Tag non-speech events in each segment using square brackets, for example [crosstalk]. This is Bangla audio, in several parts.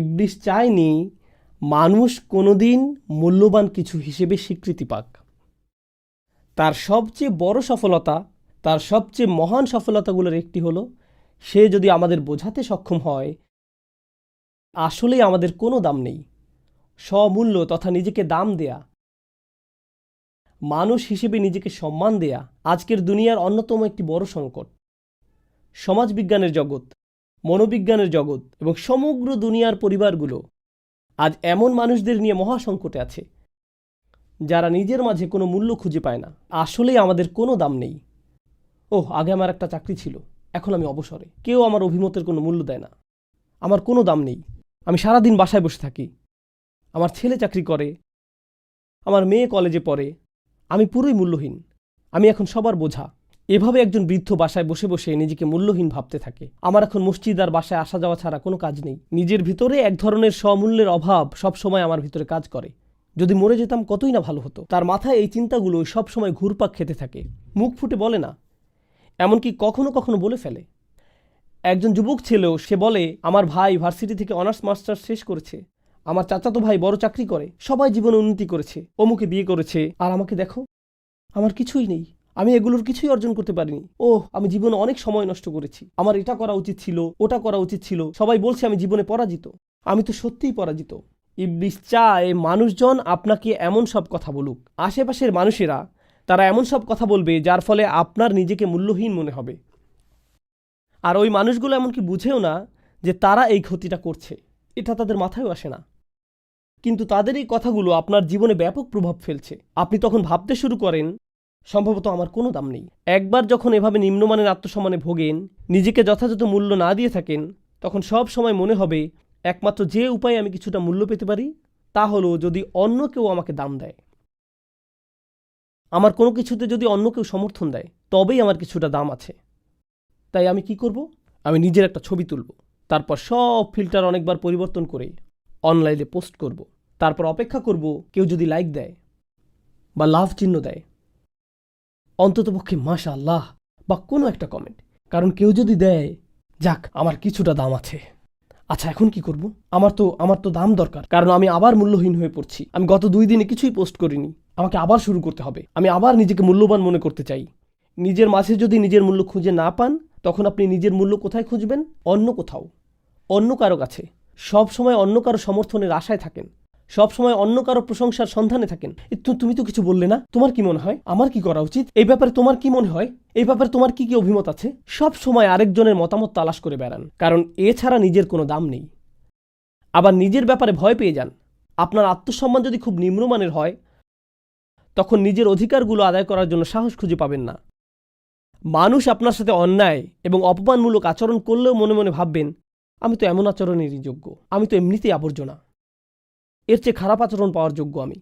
ইবলিশ চায়নি মানুষ কোনোদিন মূল্যবান কিছু হিসেবে স্বীকৃতি পাক। তার সবচেয়ে বড় সফলতা, তার সবচেয়ে মহান সফলতাগুলোর একটি হলো, সে যদি আমাদের বোঝাতে সক্ষম হয়, আসলেই আমাদের কোনো দাম নেই স্বমূল্য তথা নিজেকে দাম দেয়া। মানুষ হিসেবে নিজেকে সম্মান দেয়া আজকের দুনিয়ার অন্যতম একটি বড় সংকট। সমাজবিজ্ঞানের জগৎ। মনোবিজ্ঞানের জগৎ এবং সমগ্র দুনিয়ার পরিবারগুলো আজ এমন মানুষদের নিয়ে মহাসংকটে আছে, যারা নিজের মাঝে কোনো মূল্য খুঁজে পায় না। আসলেই আমাদের কোনো দাম নেই। ওহ, আগে আমার একটা চাকরি ছিল, এখন আমি অবসরে। কেউ আমার অভিমতের কোনো মূল্য দেয় না। আমার কোনো দাম নেই। আমি সারাদিন বাসায় বসে থাকি। আমার ছেলে চাকরি করে। আমার মেয়ে কলেজে পড়ে। আমি পুরোই মূল্যহীন। আমি এখন সবার বোঝা। এভাবে একজন বৃদ্ধ বাসায় বসে বসে নিজেকে মূল্যহীন ভাবতে থাকে। আমার এখন মসজিদ আর বাসায় আসা যাওয়া ছাড়া কোনো কাজ নেই। নিজের ভিতরে এক ধরনের স্বমূল্যের অভাব সবসময় আমার ভিতরে কাজ করে। যদি মরে যেতাম কতই না ভালো হতো। তার মাথায় এই চিন্তাগুলো সবসময় ঘুরপাক খেতে থাকে। মুখ ফুটে বলে না, এমনকি কখনো কখনো বলে ফেলে। একজন যুবক ছেলেও সে বলে, আমার ভাই ভার্সিটি থেকে অনার্স মাস্টার্স শেষ করেছে। আমার চাচাতো ভাই বড় চাকরি করে। সবাই জীবনে উন্নতি করেছে। অমুকে বিয়ে করেছে। আর আমাকে দেখো, আমার কিছুই নেই। আমি এগুলোর কিছুই অর্জন করতে পারিনি। ওহ, আমি জীবনে অনেক সময় নষ্ট করেছি। আমার এটা করা উচিত ছিল, ওটা করা উচিত ছিল। সবাই বলছে আমি জীবনে পরাজিত। আমি তো সত্যিই পরাজিত। ইবলিস চায়, মানুষজন আপনাকে এমন সব কথা বলুক। আশেপাশের মানুষেরা, তারা এমন সব কথা বলবে, যার ফলে আপনার নিজেকে মূল্যহীন মনে হবে। আর ওই মানুষগুলো এমনকি বুঝেও না যে তারা এই ক্ষতিটা করছে। এটা তাদের মাথায়ও আসে না। কিন্তু তাদের এই কথাগুলো আপনার জীবনে ব্যাপক প্রভাব ফেলছে। আপনি তখন ভাবতে শুরু করেন সম্ভবত আমার কোনো দাম নেই। একবার যখন এভাবে নিম্নমানের আত্মসম্মানে ভোগেন, নিজেকে যথাযথ মূল্য না দিয়ে থাকেন, তখন সব সময় মনে হবে, একমাত্র যে উপায়ে আমি কিছুটা মূল্য পেতে পারি, তা হলো যদি অন্য কেউ আমাকে দাম দেয়। আমার কোনো কিছুতে যদি অন্য কেউ সমর্থন দেয়, তবেই আমার কিছুটা দাম আছে। তাই আমি কি করব? আমি নিজের একটা ছবি তুলব। তারপর সব ফিল্টার অনেকবার পরিবর্তন করে অনলাইনে পোস্ট করব। তারপর অপেক্ষা করব কেউ যদি লাইক দেয় বা লাভ চিহ্ন দেয়। অন্ততপক্ষে মাশা আল্লাহ বা কোনো একটা কমেন্ট কারণ কেউ যদি দেয়, যাক, আমার কিছুটা দাম আছে। আচ্ছা এখন কি করব? আমার তো আমার তো দাম দরকার। কারণ আমি আবার মূল্যহীন হয়ে পড়ছি। আমি গত দুই দিনে কিছুই পোস্ট করিনি। আমাকে আবার শুরু করতে হবে। আমি আবার নিজেকে মূল্যবান মনে করতে চাই। নিজের মাঝে যদি নিজের মূল্য খুঁজে না পান, তখন আপনি নিজের মূল্য কোথায় খুঁজবেন? অন্য কোথাও। অন্য কারও কাছে। সব সময় অন্য কারও সমর্থনের আশায় থাকেন। সব সময় অন্য কারও প্রশংসার সন্ধানে থাকেন। তুমি তো কিছু বললে না? তোমার কি মনে হয়? আমার কি করা উচিত? এই ব্যাপারে তোমার কি মনে হয়? এই ব্যাপারে তোমার কি কি অভিমত আছে? সব সময় আরেকজনের মতামত তালাশ করে বেড়ান, কারণ এছাড়া নিজের কোনো দাম নেই। আবার নিজের ব্যাপারে ভয় পেয়ে যান। আপনার আত্মসম্মান যদি খুব নিম্নমানের হয়, তখন নিজের অধিকারগুলো আদায় করার জন্য সাহস খুঁজে পাবেন না। মানুষ আপনার সাথে অন্যায় এবং অপমানমূলক আচরণ করলেও মনে মনে ভাববেন, আমি তো এমন আচরণেরই যোগ্য। আমি তো এমনিতেই আবর্জনা। এর চেয়ে খারাপ আচরণ পাওয়ার যোগ্য আমি।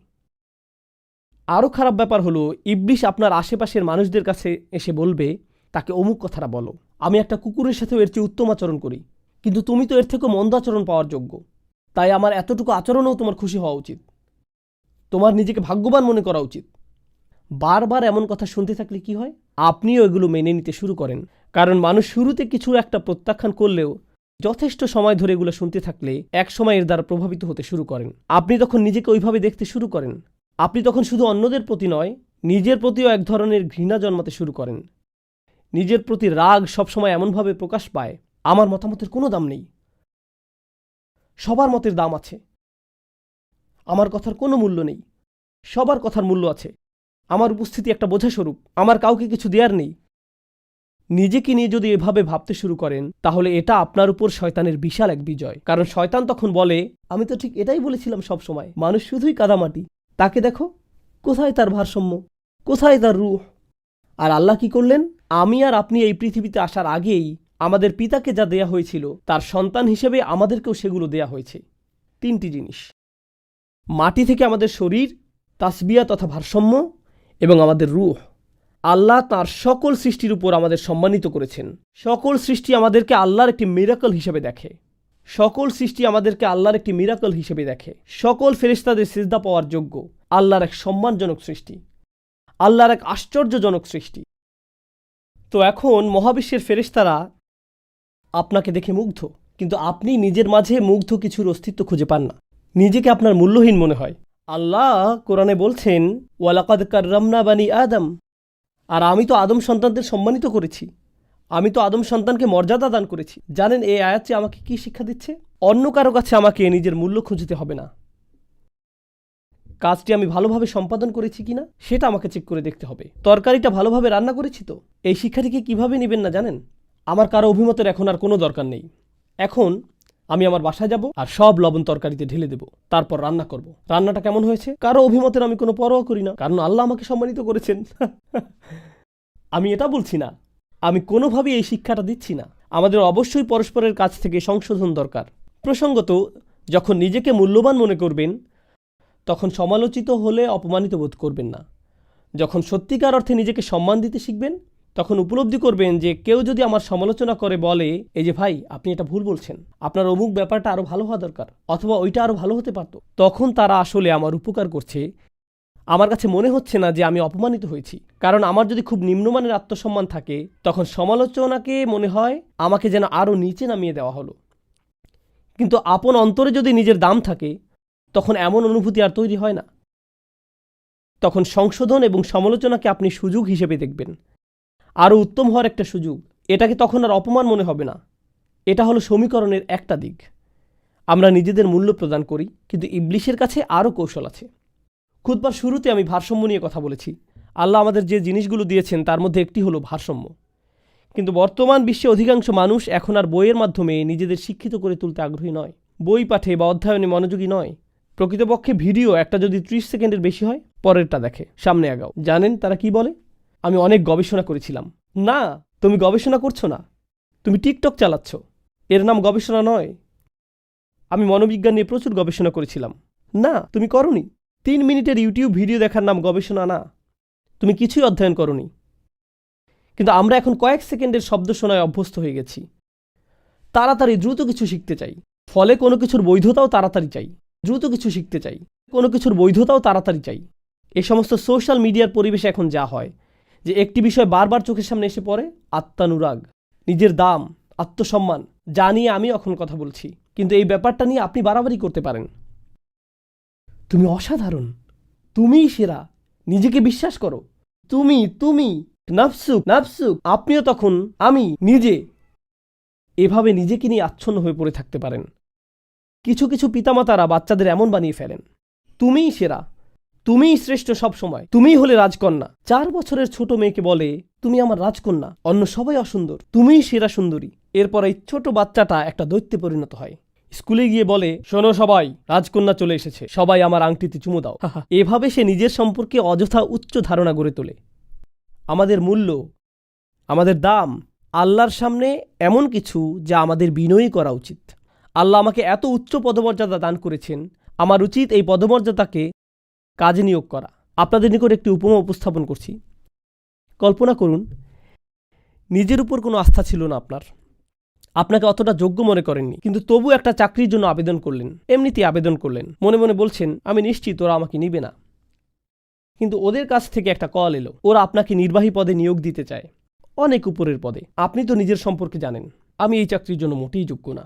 আরও খারাপ ব্যাপার হলো, ইবলিশ আপনার আশেপাশের মানুষদের কাছে এসে বলবে, তাকে অমুক কথাটা বলো। আমি একটা কুকুরের সাথেও এর চেয়ে উত্তম আচরণ করি। কিন্তু তুমি তো এর থেকেও মন্দ আচরণ পাওয়ার যোগ্য। তাই আমার এতটুকু আচরণেও তোমার খুশি হওয়া উচিত। তোমার নিজেকে ভাগ্যবান মনে করা উচিত। বারবার এমন কথা শুনতে থাকলে কি হয়? আপনিও এগুলো মেনে নিতে শুরু করেন। কারণ মানুষ শুরুতে কিছু একটা প্রত্যাখ্যান করলেও যথেষ্ট সময় ধরে এগুলো শুনতে থাকলে এক সময় এর দ্বারা প্রভাবিত হতে শুরু করেন। আপনি তখন নিজেকে ওইভাবে দেখতে শুরু করেন, আপনি তখন শুধু অন্যদের প্রতি নয়, নিজের প্রতিও এক ধরনের ঘৃণা জন্মাতে শুরু করেন। নিজের প্রতি রাগ সবসময় এমনভাবে প্রকাশ পায়, আমার মতামতের কোনো দাম নেই। সবার মতের দাম আছে। আমার কথার কোনো মূল্য নেই। সবার কথার মূল্য আছে। আমার উপস্থিতি একটা বোঝাস্বরূপ। আমার কাউকে কিছু দেয়ার নেই। নিজেকে নিয়ে যদি এভাবে ভাবতে শুরু করেন, তাহলে এটা আপনার উপর শয়তানের বিশাল এক বিজয়। কারণ শয়তান তখন বলে, আমি তো ঠিক এটাই বলেছিলাম সব সময়, মানুষ শুধুই কাদামাটি। তাকে দেখো, কোথায় তার ভারসাম্য? কোথায় তার রুহ? আর আল্লাহ কি করলেন? আমি আর আপনি এই পৃথিবীতে আসার আগেই আমাদের পিতাকে যা দেয়া হয়েছিল, তার সন্তান হিসেবে আমাদেরকেও সেগুলো দেয়া হয়েছে। তিনটি জিনিস। মাটি থেকে আমাদের শরীর তাসবিয়া তথা ভারসাম্য এবং আমাদের রুহ। আল্লাহ তার সকল সৃষ্টির উপর আমাদের সম্মানিত করেছেন। সকল সৃষ্টি আমাদেরকে আল্লাহর একটি মিরাকল হিসেবে দেখে। সকল সৃষ্টি আমাদেরকে আল্লাহর একটি মিরাকল হিসেবে দেখে। সকল ফেরেশতাদের সিজদা পাওয়ার যোগ্য। আল্লাহর এক সম্মানজনক সৃষ্টি। আল্লাহর এক আশ্চর্যজনক সৃষ্টি। তো এখন মহাবিশ্বের ফেরেশতারা আপনাকে দেখে মুগ্ধ। কিন্তু আপনি নিজের মাঝে মুগ্ধ কিছুর অস্তিত্ব খুঁজে পান না। নিজেকে আপনার মূল্যহীন মনে হয়। আল্লাহ কোরআনে বলছেন, ওয়ালাকাদ কার্রামনা বানি আদম। আর আমি তো আদম সন্তানদের সম্মানিত করেছি। আমি তো আদম সন্তানকে মর্যাদা দান করেছি। জানেন এই আয়াতটি আমাকে কি শিক্ষা দিচ্ছে? অন্য কারও কাছে আমাকে নিজের মূল্য খুঁজতে হবে না। কাজটি আমি ভালোভাবে সম্পাদন করেছি কিনা, সেটা আমাকে চেক করে দেখতে হবে। তরকারিটা ভালোভাবে রান্না করেছি তো? এই শিক্ষাটিকে কীভাবে নেবেন না জানেন? আমার কারও অভিমতের এখন আর কোনো দরকার নেই। এখন আমি আমার বাসায় যাব আর সব লবণ তরকারিতে ঢেলে দেব। তারপর রান্না করব। রান্নাটা কেমন হয়েছে? কারও অভিমতের আমি কোনো পরোয়া করি না। কারণ আল্লাহ আমাকে সম্মানিত করেছেন। [laughs] আমি এটা বলছি না। আমি কোনোভাবেই এই শিক্ষাটা দিচ্ছি না। আমাদের অবশ্যই পরস্পরের কাছ থেকে সংশোধন দরকার। প্রসঙ্গত, যখন নিজেকে মূল্যবান মনে করবেন, তখন সমালোচিত হলে অপমানিত বোধ করবেন না। যখন সত্যিকার অর্থে নিজেকে সম্মান দিতে শিখবেন তখন উপলব্ধি করবেন যে কেউ যদি আমার সমালোচনা করে বলে, এই যে ভাই, আপনি এটা ভুল বলছেন। আপনার অমুক ব্যাপারটা আরও ভালো হওয়া দরকার, অথবা ওইটা আরও ভালো হতে পারত। তখন তারা আসলে আমার উপকার করছে। আমার কাছে মনে হচ্ছে না যে আমি অপমানিত হয়েছি। কারণ আমার যদি খুব নিম্নমানের আত্মসম্মান থাকে, তখন সমালোচনাকে মনে হয় আমাকে যেন আরও নিচে নামিয়ে দেওয়া হলো। কিন্তু আপন অন্তরে যদি নিজের দাম থাকে, তখন এমন অনুভূতি আর তৈরি হয় না। তখন সংশোধন এবং সমালোচনাকে আপনি সুযোগ হিসেবে দেখবেন। আরও উত্তম হওয়ার একটা সুযোগ। এটাকে তখন আর অপমান মনে হবে না। এটা হলো সমীকরণের একটা দিক। আমরা নিজেদের মূল্য প্রদান করি, কিন্তু ইবলিশের কাছে আরও কৌশল আছে। খুদবার শুরুতে আমি ভারসাম্য নিয়ে কথা বলেছি। আল্লাহ আমাদের যে জিনিসগুলো দিয়েছেন, তার মধ্যে একটি হলো ভারসাম্য। কিন্তু বর্তমান বিশ্বে অধিকাংশ মানুষ এখন আর বইয়ের মাধ্যমে নিজেদের শিক্ষিত করে তুলতে আগ্রহী নয়। বই পাঠে বা অধ্যয়নে মনোযোগী নয়। প্রকৃতপক্ষে ভিডিও একটা যদি ত্রিশ সেকেন্ডের বেশি হয়, পরেরটা দেখে, সামনে আগাও। জানেন তারা কি বলে? আমি অনেক গবেষণা করেছিলাম। না, তুমি গবেষণা করছ না। তুমি টিকটক চালাচ্ছ। এর নাম গবেষণা নয়। আমি মনোবিজ্ঞান নিয়ে প্রচুর গবেষণা করেছিলাম। না, তুমি করনি। তিন মিনিটের ইউটিউব ভিডিও দেখার নাম গবেষণা না। তুমি কিছুই অধ্যয়ন করনি। কিন্তু আমরা এখন কয়েক সেকেন্ডের শব্দ শোনায় অভ্যস্ত হয়ে গেছি। তাড়াতাড়ি দ্রুত কিছু শিখতে চাই। ফলে কোনো কিছুর বৈধতাও তাড়াতাড়ি চাই। দ্রুত কিছু শিখতে চাই। কোনো কিছুর বৈধতাও তাড়াতাড়ি চাই। এ সমস্ত সোশ্যাল মিডিয়ার পরিবেশে এখন যা হয়। যে একটি বিষয় বারবার চোখের সামনে এসে পড়ে, আত্মানুরাগ, নিজের দাম, আত্মসম্মান, যা নিয়ে আমি এখন কথা বলছি। কিন্তু এই ব্যাপারটা নিয়ে আপনি বাড়াবাড়ি করতে পারেন। তুমি অসাধারণ। তুমিই সেরা। নিজেকে বিশ্বাস করো। তুমি তুমি, নাফসুক নাফসুক, আপনিও তখন আমি, নিজে। এভাবে নিজেকে নিয়ে আচ্ছন্ন হয়ে পড়ে থাকতে পারেন। কিছু কিছু পিতামাতারা বাচ্চাদের এমন বানিয়ে ফেলেন। তুমিই সেরা। তুমিই শ্রেষ্ঠ সব সময়। তুমিই হলে রাজকন্যা। চার বছরের ছোট মেয়েকে বলে, তুমি আমার রাজকন্যা, অন্য সবাই অসুন্দর। তুমিই সেরা সুন্দরী। এরপর এই ছোট বাচ্চাটা একটা দৈত্যে পরিণত হয়। স্কুলে গিয়ে বলে, শোনো সবাই, রাজকন্যা চলে এসেছে। সবাই আমার আংটিতে চুমু দাও। এভাবে সে নিজের সম্পর্কে অযথা উচ্চ ধারণা গড়ে তোলে। আমাদের মূল্য, আমাদের দাম, আল্লাহর সামনে এমন কিছু যা আমাদের বিনয়ী করা উচিত। আল্লাহ আমাকে এত উচ্চ পদমর্যাদা দান করেছেন। আমার উচিত এই পদমর্যাদাকে কাজে নিয়োগ করা। আপনাদের নিকট একটি উপমা উপস্থাপন করছি। কল্পনা করুন, নিজের উপর কোনো আস্থা ছিল না আপনার। আপনাকে অতটা যোগ্য মনে করেননি, কিন্তু তবু একটা চাকরির জন্য আবেদন করলেন। এমনিতেই আবেদন করলেন। মনে মনে বলছেন, আমি নিশ্চিত ওরা আমাকে নিবে না। কিন্তু ওদের কাছ থেকে একটা কল এলো, ওরা আপনাকে নির্বাহী পদে নিয়োগ দিতে চায়। অনেক উপরের পদে। আপনি তো নিজের সম্পর্কে জানেন, আমি এই চাকরির জন্য মোটেই যোগ্য না।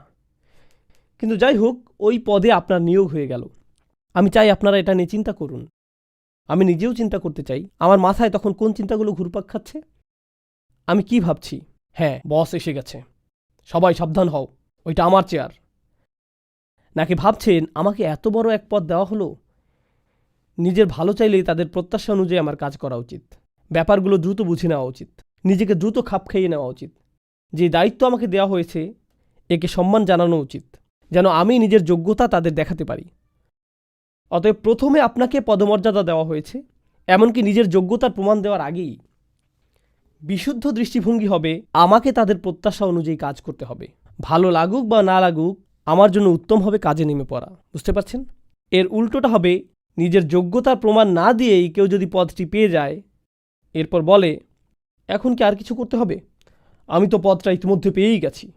কিন্তু যাই হোক, ওই পদে আপনার নিয়োগ হয়ে গেল। আমি চাই আপনারা এটা নিয়ে চিন্তা করুন। আমি নিজেও চিন্তা করতে চাই, আমার মাথায় তখন কোন চিন্তাগুলো ঘুরপাক খাচ্ছে? আমি কি ভাবছি? হ্যাঁ বস এসে গেছে। সবাই সাবধান হও, ওইটা আমার চেয়ার। নাকি ভাবছেন আমাকে এত বড় এক পদ দেওয়া হলো? নিজের ভালো চাইলেই তাদের প্রত্যাশা অনুযায়ী আমার কাজ করা উচিত। ব্যাপারগুলো দ্রুত বুঝে নেওয়া উচিত। নিজেকে দ্রুত খাপ খাইয়ে নেওয়া উচিত। যে দায়িত্ব আমাকে দেওয়া হয়েছে, একে সম্মান জানানো উচিত। যেন আমি নিজের যোগ্যতা তাদের দেখাতে পারি। অতএব প্রথমে আপনাকে পদমর্যাদা দেওয়া হয়েছে, এমনকি নিজের যোগ্যতার প্রমাণ দেওয়ার আগেই। বিশুদ্ধ দৃষ্টিভঙ্গি হবে, আমাকে তাদের প্রত্যাশা অনুযায়ী কাজ করতে হবে। ভালো লাগুক বা না লাগুক, আমার জন্য উত্তম হবে কাজে নেমে পড়া। বুঝতে পারছেন? এর উল্টোটা হবে, নিজের যোগ্যতার প্রমাণ না দিয়েই কেউ যদি পদটি পেয়ে যায়, এরপর বলে, এখন কি আর কিছু করতে হবে? আমি তো পদটা ইতিমধ্যে পেয়েই গেছি।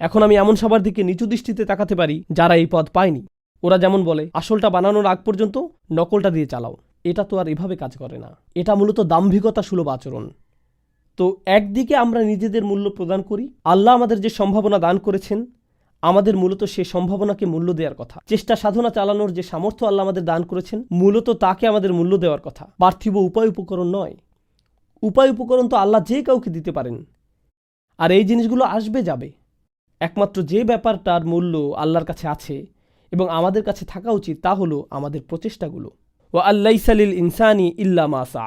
এখন আমি এমন সবার দিকে নিচু দৃষ্টিতে তাকাতে পারি যারা এই পদ পায়নি। ওরা যেমন বলে, আসলটা বানানোর আগ পর্যন্ত নকলটা দিয়ে চালাও। এটা তো আর এভাবে কাজ করে না। এটা মূলত দাম্ভিকতা সুলভ আচরণ। তো একদিকে আমরা নিজেদের মূল্য প্রদান করি, আল্লাহ আমাদের যে সম্ভাবনা দান করেছেন, আমাদের মূলত সে সম্ভাবনাকে মূল্য দেওয়ার কথা। চেষ্টা সাধনা চালানোর যে সামর্থ্য আল্লাহ আমাদের দান করেছেন, মূলত তাকে আমাদের মূল্য দেওয়ার কথা। পার্থিব উপায় উপকরণ নয়। উপায় উপকরণ তো আল্লাহ যে কাউকে দিতে পারেন। আর এই জিনিসগুলো আসবে যাবে। একমাত্র যে ব্যাপারটার মূল্য আল্লাহর কাছে আছে এবং আমাদের কাছে থাকা উচিত তা হলো আমাদের প্রচেষ্টাগুলো। ও আল্লাইসালিল ইনসানি ইল্লা মাসা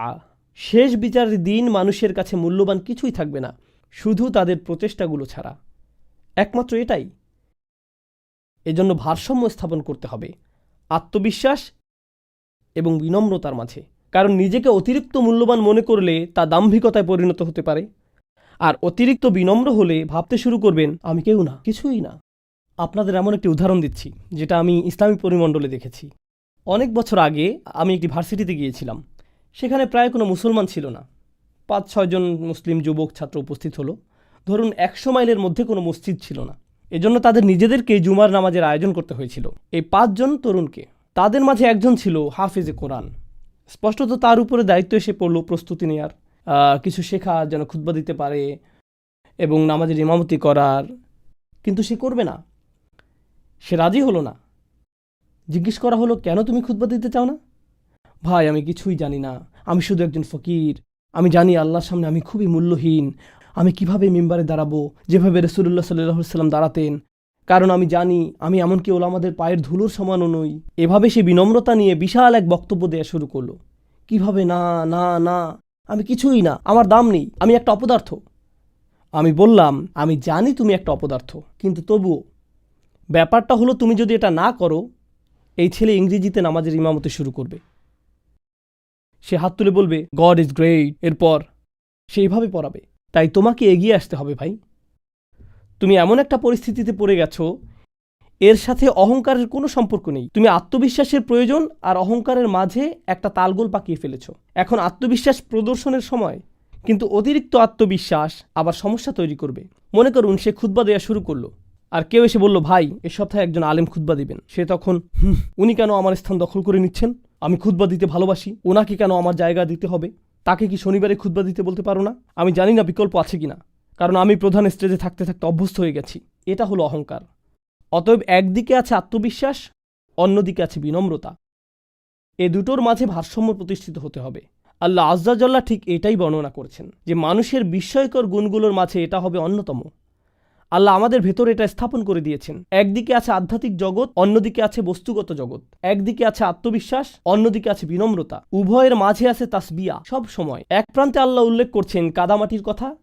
শেষ বিচারের দিন মানুষের কাছে মূল্যবান কিছুই থাকবে না, শুধু তাদের প্রচেষ্টাগুলো ছাড়া। একমাত্র এটাই। এজন্য ভারসাম্য স্থাপন করতে হবে, আত্মবিশ্বাস এবং বিনম্রতার মাঝে। কারণ নিজেকে অতিরিক্ত মূল্যবান মনে করলে তা দাম্ভিকতায় পরিণত হতে পারে। আর অতিরিক্ত বিনম্র হলে ভাবতে শুরু করবেন, আমি কেউ না, কিছুই না। আপনাদের এমন একটি উদাহরণ দিচ্ছি, যেটা আমি ইসলামী পরিমণ্ডলে দেখেছি। অনেক বছর আগে আমি একটি ভার্সিটিতে গিয়েছিলাম। সেখানে প্রায় কোনো মুসলমান ছিল না। পাঁচ ছয়জন মুসলিম যুবক, ছাত্র উপস্থিত হলো। ধরুন, একশো মাইলের মধ্যে কোনো মসজিদ ছিল না। এজন্য তাদের নিজেদেরকে জুমার নামাজের আয়োজন করতে হয়েছিল। এই পাঁচজন তরুণকে, তাদের মাঝে একজন ছিল হাফিজে কোরআন। স্পষ্টত তার উপরে দায়িত্ব এসে পড়ল প্রস্তুতি নেওয়ার কিছু শেখা যেন খুতবা দিতে পারে এবং নামাজের ইমামতি করার। কিন্তু সে করবে না। সে রাজি হলো না। জিজ্ঞেস করা হলো, কেন তুমি খুতবা দিতে চাও না? ভাই, আমি কিছুই জানি না। আমি শুধু একজন ফকির। আমি জানি আল্লাহর সামনে আমি খুবই মূল্যহীন। আমি কীভাবে মেম্বারে দাঁড়াবো? যেভাবে রসুল্লাহ সাল্লাহ সাল্লাম দাঁড়াতেন। কারণ আমি জানি, আমি এমনকি ওলামাদের পায়ের ধুলোর সমানও নই। এভাবে সে বিনম্রতা নিয়ে বিশাল এক বক্তব্য দেওয়া শুরু করল। কীভাবে? না না না। আমি কিছুই না। আমার দাম নেই। আমি একটা অপদার্থ। আমি বললাম, আমি জানি তুমি একটা অপদার্থ। কিন্তু তবুও ব্যাপারটা হলো তুমি যদি এটা না করো, এই ছেলে ইংরেজিতে নামাজের ইমামতে শুরু করবে। সে হাত তুলে বলবে গড ইজ গ্রেট এরপর সে এইভাবে পড়াবে। তাই তোমাকে এগিয়ে আসতে হবে ভাই। তুমি এমন একটা পরিস্থিতিতে পড়ে গেছো, এর সাথে অহংকারের কোনো সম্পর্ক নেই। তুমি আত্মবিশ্বাসের প্রয়োজন আর অহংকারের মাঝে একটা তালগোল পাকিয়ে ফেলেছ। এখন আত্মবিশ্বাস প্রদর্শনের সময় কিন্তু অতিরিক্ত আত্মবিশ্বাস আবার সমস্যা তৈরি করবে। মনে করুন সে খুতবা দেওয়া শুরু করল। আর কেউ এসে বলল ভাই এ সপ্তাহে একজন আলেম খুতবা দিবেন। সে তখন "হুম, উনি কেন আমার স্থান দখল করে নিচ্ছেন? আমি খুতবা দিতে ভালোবাসি। ওনাকে কেন আমার জায়গা দিতে হবে? তাকে কি শনিবারে খুতবা দিতে বলতে পারো না? আমি জানি না বিকল্প আছে কিনা। কারণ আমি প্রধান স্টেজে থাকতে থাকতে অভ্যস্ত হয়ে গেছি। এটা হলো অহংকার। অতএব একদিকে আছে আত্মবিশ্বাস অন্যদিকে আছে বিনম্রতা। এ দুটোর মাঝে ভারসাম্য প্রতিষ্ঠিত হতে হবে। আল্লাহ আজ্জাজাল্লাহ ঠিক এটাই বর্ণনা করেছেন যে মানুষের বিস্ময়কর গুণগুলোর মাঝে এটা হবে অন্যতম। আল্লাহ আমাদের ভেতর এটা স্থাপন করে দিয়েছেন। একদিকে আছে আধ্যাত্মিক জগৎ, অন্যদিকে আছে বস্তুগত জগৎ। একদিকে আছে আত্মবিশ্বাস, অন্যদিকে আছে বিনম্রতা। উভয়ের মাঝে আছে তাসবিয়া, সব সময়। এক প্রান্তে আল্লাহ উল্লেখ করছেন কাদামাটির কথা,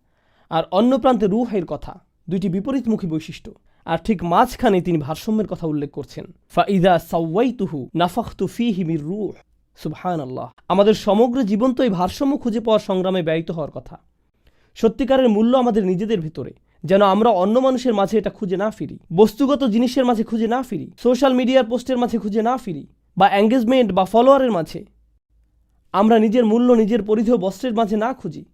আর অন্য প্রান্তে রুহের কথা। দুইটি বিপরীতমুখী বৈশিষ্ট্য। আর ঠিক মাঝখানে তিনি ভারসাম্যের কথা উল্লেখ করছেন। ফাইদা সাওয়াইতুহু নাফাখতু ফিহি মির রূহ। সুবহান আল্লাহ আমাদের সমগ্র জীবন তো এই ভারসাম্য খুঁজে পাওয়ার সংগ্রামে ব্যয়িত হওয়ার কথা। সত্যিকারের মূল্য আমাদের নিজেদের ভিতরে। যেন আমরা অন্য মানুষের মাঝে এটা খুঁজে না ফিরি। বস্তুগত জিনিসের মাঝে খুঁজে না ফিরি। সোশ্যাল মিডিয়ার পোস্টের মাঝে খুঁজে না ফিরি। বা এঙ্গেজমেন্ট বা ফলোয়ারের মাঝে আমরা নিজের মূল্য, নিজের পরিধেয় বস্ত্রের মাঝে না খুঁজি।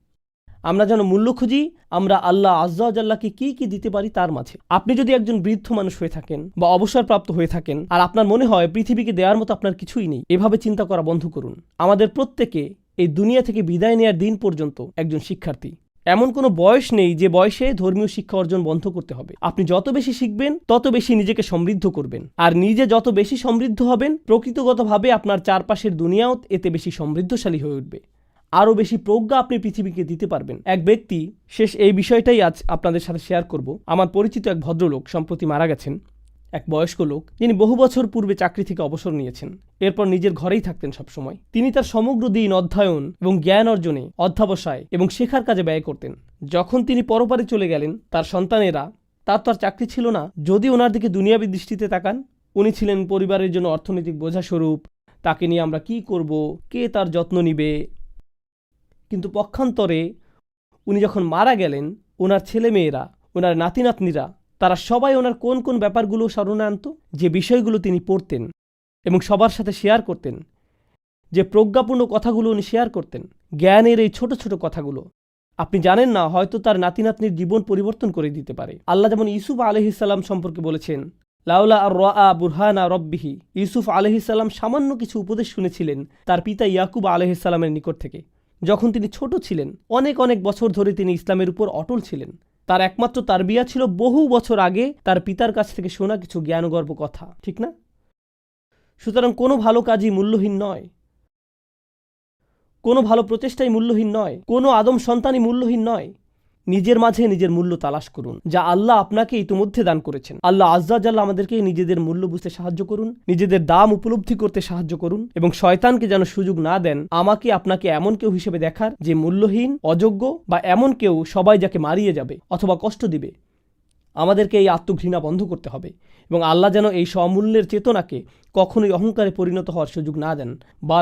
আমরা যেন মূল্য খুঁজি, আমরা আল্লাহ আজ্লাহকে কি কি দিতে পারি তার মাঝে। আপনি যদি একজন বৃদ্ধ মানুষ হয়ে থাকেন বা অবসরপ্রাপ্ত হয়ে থাকেন, আর আপনার মনে হয় পৃথিবীকে দেওয়ার মতো আপনার কিছুই নেই, এভাবে চিন্তা করা বন্ধ করুন। আমাদের প্রত্যেকে এই দুনিয়া থেকে বিদায় নেয়ার দিন পর্যন্ত একজন শিক্ষার্থী। এমন কোনো বয়স নেই যে বয়সে ধর্মীয় শিক্ষা অর্জন বন্ধ করতে হবে। আপনি যত বেশি শিখবেন, তত বেশি নিজেকে সমৃদ্ধ করবেন। আর নিজে যত বেশি সমৃদ্ধ হবেন, প্রকৃতগতভাবে আপনার চারপাশের দুনিয়াও এতে বেশি সমৃদ্ধশালী হয়ে উঠবে। আরও বেশি প্রজ্ঞা আপনি পৃথিবীকে দিতে পারবেন। এক ব্যক্তি, শেষ এই বিষয়টাই আজ আপনাদের সাথে শেয়ার করব। আমার পরিচিত এক ভদ্রলোক সম্প্রতি মারা গেছেন। এক বয়স্ক লোক, যিনি বহু বছর পূর্বে চাকরি থেকে অবসর নিয়েছেন। এরপর নিজের ঘরেই থাকতেন সবসময়। তিনি তার সমগ্র দিন অধ্যয়ন এবং জ্ঞান অর্জনে, অধ্যাবসায় এবং শেখার কাজে ব্যয় করতেন। যখন তিনি পরপারে চলে গেলেন, তার সন্তানেরা তার তো আর চাকরি ছিল না, যদি ওনার দিকে দুনিয়াবী দৃষ্টিতে তাকান, উনি ছিলেন পরিবারের জন্য অর্থনৈতিক বোঝাস্বরূপ, তাকে নিয়ে আমরা কি করব, কে তার যত্ন নিবে? কিন্তু পক্ষান্তরে, উনি যখন মারা গেলেন, ওনার ছেলেমেয়েরা, ওনার নাতি নাতনিরা তারা সবাই ওনার কোন কোন ব্যাপারগুলো স্মরণে আনত যে বিষয়গুলো তিনি পড়তেন এবং সবার সাথে শেয়ার করতেন, যে প্রজ্ঞাপূর্ণ কথাগুলো উনি শেয়ার করতেন, জ্ঞানের এই ছোট ছোট কথাগুলো। আপনি জানেন না, হয়তো তার নাতি নাতনির জীবন পরিবর্তন করে দিতে পারে। আল্লাহ যেমন ইউসুফ আলহিসাল্লাম সম্পর্কে বলেছেন, লাউলা আর রা বুরহানা রব্বিহি। ইউসুফ আলহিসাল্লাম সামান্য কিছু উপদেশ শুনেছিলেন তার পিতা ইয়াকুব আলহিসাল্লামের নিকট থেকে। যখন তিনি ছোট ছিলেন, অনেক অনেক বছর ধরে তিনি ইসলামের উপর অটল ছিলেন। তার একমাত্র তার বিয়া ছিল বহু বছর আগে তার পিতার কাছ থেকে শোনা কিছু জ্ঞানগর্ব কথা, ঠিক না? সুতরাং কোনো ভালো কাজই মূল্যহীন নয়। কোনো ভালো প্রচেষ্টাই মূল্যহীন নয়। কোনো আদম সন্তানই মূল্যহীন নয়। নিজের মাঝে নিজের মূল্য তালাশ করুন, যা আল্লাহ আপনাকে ইতিমধ্যে দান করেছেন। আল্লাহ আজ্জাজাল্লাহ আমাদেরকে নিজেদের মূল্য বুঝতে সাহায্য করুন, নিজেদের দাম উপলব্ধি করতে সাহায্য করুন এবং শয়তানকে যেন সুযোগ না দেন, আমাকে আপনাকে এমন কেউ হিসেবে দেখার যে মূল্যহীন, অযোগ্য বা এমন কেউ সবাই যাকে মারিয়ে যাবে অথবা কষ্ট দিবে। আমাদেরকে এই আত্মঘৃণা বন্ধ করতে হবে এবং আল্লাহ যেন এই সমূল্যের চেতনাকে কখনোই অহংকারে পরিণত হওয়ার সুযোগ না দেন। বার